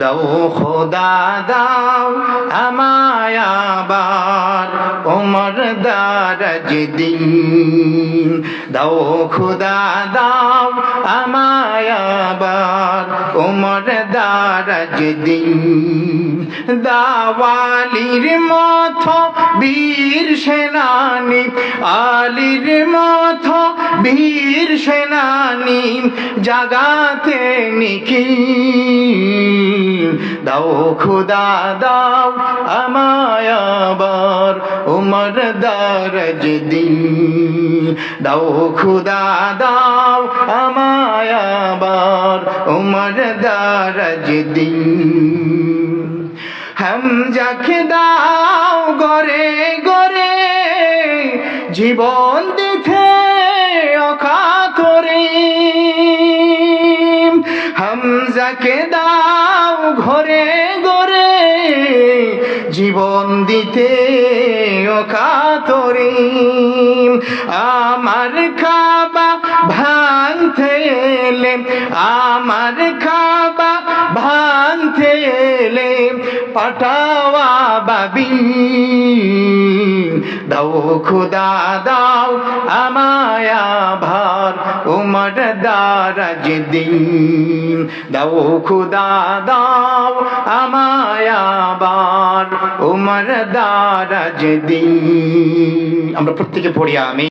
দাও খোদা, দাও আমায় আবার ওমর দারাজ দিন। দাও খোদা, দাও আমায় আবার ওমর দারাজ দিন। দাওয়ালির মথ বীর সেনানি, আলির মথ বীর সেনানি, জাগাতে নিকি দাও খুদা দাও আমায় উমর দারজ দিন দাও খুদা দাও আমায় উমর দারজ দিন হামজাকে দাও গরে গরে জীবন দিতে অকা করে হামজাকে দাও ঘরে ঘরে, জীবন দিতে অকাতরে আমার খাবা ভাঙতে এলে আমার খাবা ভাঙতে এলে পাঠাওয়া বাবি। দাও খুদা, দাও আমায় উমর দারাজ দিন দাও খুদা দাও আমায় বার উমর দারাজ দিন আমরা প্রত্যেকে পড়ি আমি